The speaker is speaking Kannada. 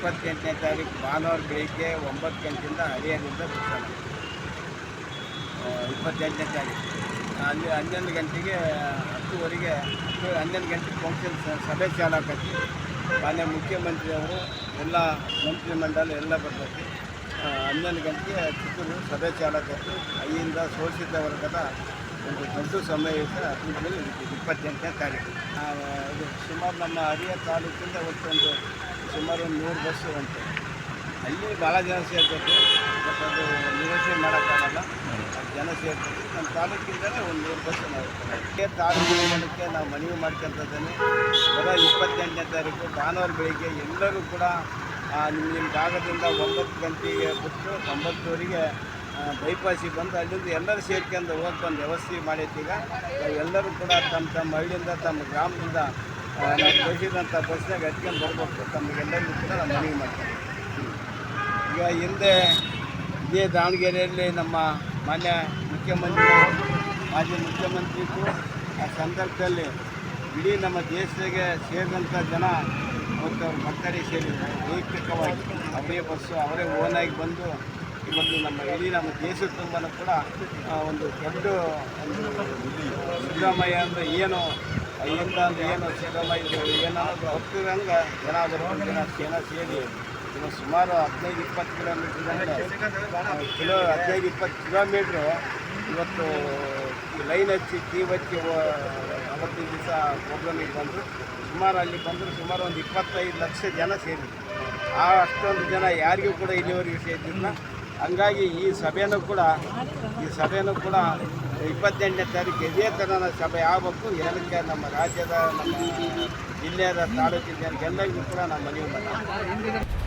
ಇಪ್ಪತ್ತೆಂಟನೇ ತಾರೀಕು ಭಾನುವಾರ ಬೆಳಿಗ್ಗೆ ಒಂಬತ್ತು ಗಂಟೆಯಿಂದ ಹರಿಹರದಿಂದ ಬಿಡ್ತಾನೆ ಇಪ್ಪತ್ತೆಂಟನೇ ತಾರೀಕು ಅಲ್ಲಿ ಹನ್ನೊಂದು ಗಂಟೆಗೆ, ಹತ್ತುವರೆಗೆ, ಹತ್ತು, ಹನ್ನೊಂದು ಗಂಟೆಗೆ ಫಂಕ್ಷನ್ ಸಭೆ ಚಾಲಾಕತಿ ಮಾನ್ಯ ಮುಖ್ಯಮಂತ್ರಿಯವರು, ಎಲ್ಲ ಮಂತ್ರಿಮಂಡಲ ಎಲ್ಲ ಬರ್ತೈತಿ. ಹನ್ನೊಂದು ಗಂಟೆಗೆ ಚಿಕ್ಕೂರು ಸಭೆ ಚಾಲಕತ್ತು ಅಲ್ಲಿಂದ ಶೋಷಿತ ವರ್ಗದ ಒಂದು ದೊಡ್ಡ ಸಮಾವೇಶ ಅದರಲ್ಲಿ ಇಪ್ಪತ್ತೆಂಟನೇ ತಾರೀಕು ಇದು ಸುಮಾರು ನಮ್ಮ ಹರಿಯ ತಾಲೂಕಿಂದ ಒಟ್ಟೊಂದು ಸುಮಾರು ಒಂದು ನೂರು ಬಸ್ ಉಂಟು ಅಲ್ಲಿ ಭಾಳ ಜನ ಸೇರ್ತದೆ ಬಟ್ ಅದು ನಿರೀಕ್ಷೆ ಮಾಡೋಕ್ಕಾಗಲ್ಲ. ಜನ ಸೇರ್ತದೆ ನಮ್ಮ ತಾಲೂಕಿಂದಲೇ ಒಂದು ನೂರು ಬಸ್ ನಾವು ತಾಲೂಕು ಜನಕ್ಕೆ ನಾವು ಮನವಿ ಮಾಡ್ಕೊಂತದ್ದೇನೆ. ಬರೋ ಇಪ್ಪತ್ತೆಂಟನೇ ತಾರೀಕು, ಭಾನುವಾರ ಬೆಳಿಗ್ಗೆ ಎಲ್ಲರೂ ಕೂಡ ನಿಮ್ಮ ನಿಮ್ಮ ಜಾಗದಿಂದ ಒಂಬತ್ತು ಗಂಟೆಗೆ ಬಿಟ್ಟು ಒಂಬತ್ತುವರೆಗೆ ಬೈಪಾಸಿಗೆ ಬಂದು ಅಲ್ಲಿಂದ ಎಲ್ಲರೂ ಸೇರ್ಕೊಂಡು ಹೋಗಿ ಬಂದು ವ್ಯವಸ್ಥೆ ಮಾಡೈತೀಗ ಎಲ್ಲರೂ ಕೂಡ ತಮ್ಮ ತಮ್ಮ ಹಳ್ಳಿಯಿಂದ, ತಮ್ಮ ಗ್ರಾಮದಿಂದ ನಾವು ಕಳಿಸಿದಂಥ ಬಸ್ನಾಗ ಹತ್ಕೊಂಡು ಬರ್ಬೇಕು. ತಮಗೆಲ್ಲರಿಗೂ ಕೂಡ ನಾವು ಮನವಿ ಮಾಡ್ತೀವಿ ಈಗ ಹಿಂದೆ ಇದೇ ದಾವಣಗೆರೆಯಲ್ಲಿ ನಮ್ಮ ಮಾನ್ಯ ಮುಖ್ಯಮಂತ್ರಿ, ಮಾಜಿ ಮುಖ್ಯಮಂತ್ರಿಗೂ ಆ ಸಂದರ್ಭದಲ್ಲಿ ಇಡೀ ನಮ್ಮ ದೇಶಕ್ಕೆ ಸೇರಿದಂಥ ಜನ ಮತ್ತು ಅವ್ರ ಮಕ್ಕಳಿಗೆ ಸೇರಿದ್ರು ವೈಯಕ್ತಿಕವಾಗಿ ಅವರೇ ಬಸ್ಸು ಅವರೇ ಓನಾಗಿ ಬಂದು ಇವತ್ತು ನಮ್ಮ ಇಡೀ ನಮ್ಮ ದೇಶದ ತುಂಬನೂ ಕೂಡ ಒಂದು ದೊಡ್ಡ ಸಿದ್ದರಾಮಯ್ಯ ಅಂದರೆ ಏನು ಅಂದ್ರೆ ಏನು ಸಿದ್ದರಾಮಯ್ಯ ಏನನ್ನೋದು ಏನಾದರೂ ಬರ್ಕೊಂಡು ಜನ ಜನ ಸೇರಿ ಇನ್ನು ಸುಮಾರು ಹದಿನೈದು, ಇಪ್ಪತ್ತು ಕಿಲೋಮೀಟ್ರ್ ಕಿಲೋ, ಹದಿನೈದು, ಇಪ್ಪತ್ತು ಕಿಲೋಮೀಟ್ರು ಇವತ್ತು ಲೈನ್ ಹಚ್ಚಿ ಟೀ ಹಚ್ಚಿ ಅವತ್ತಿನ ದಿವಸ ಪ್ರೋಗ್ರಾಮಿಗೆ ಬಂದರು. ಸುಮಾರು ಅಲ್ಲಿ ಬಂದರು, ಸುಮಾರು ಒಂದು ಇಪ್ಪತ್ತೈದು ಲಕ್ಷ ಜನ ಸೇರಿ. ಆ ಅಷ್ಟೊಂದು ಜನ ಯಾರಿಗೂ ಕೂಡ ಇಲ್ಲಿವರೆಗೂ ಸೇರಿದ್ದಿಲ್ಲ ಹಂಗಾಗಿ ಈ ಸಭೆನೂ ಕೂಡ, ಈ ಸಭೆನೂ ಕೂಡ ಇಪ್ಪತ್ತೆಂಟನೇ ತಾರೀಕು ಇದೇ ಥರ ಸಭೆ ಆಗಬೇಕು. ಏನಕ್ಕೆ ನಮ್ಮ ರಾಜ್ಯದ, ನಮ್ಮ ಜಿಲ್ಲೆಯ ತಾಲೂಕಿನ ಜನರಿಗೆಲ್ಲರಿಗೂ ಕೂಡ ನಾವು ಮನವಿ ಮಾಡ್ತೀವಿ.